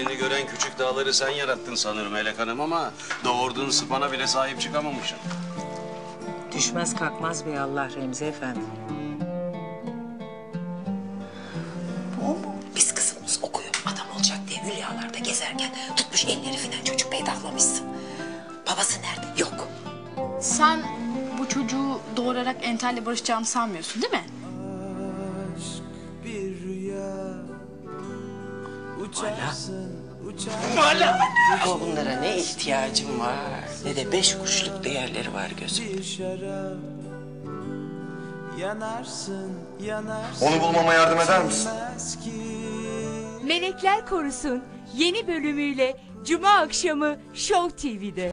gören küçük dağları sen yarattın sanırım Melek Hanım ama doğurduğun sıpana bile sahip çıkamamışsın. Düşmez kalkmaz bir Allah Remzi Efendi. Bu mu? Biz kızımız okuyor adam olacak diye hülyalarda gezerken tutmuş elleri falan çocuk peydahlamışsın. Babası nerede? Yok. Sen bu çocuğu doğurarak enterle barışacağını sanmıyorsun değil mi? Ama bunlara ne ihtiyacım var ne de beş kuruşluk değerleri var gözüm. Yanarsın, yanarsın. Onu bulmama yardım eder misin? Melekler Korusun yeni bölümüyle Cuma akşamı Show TV'de.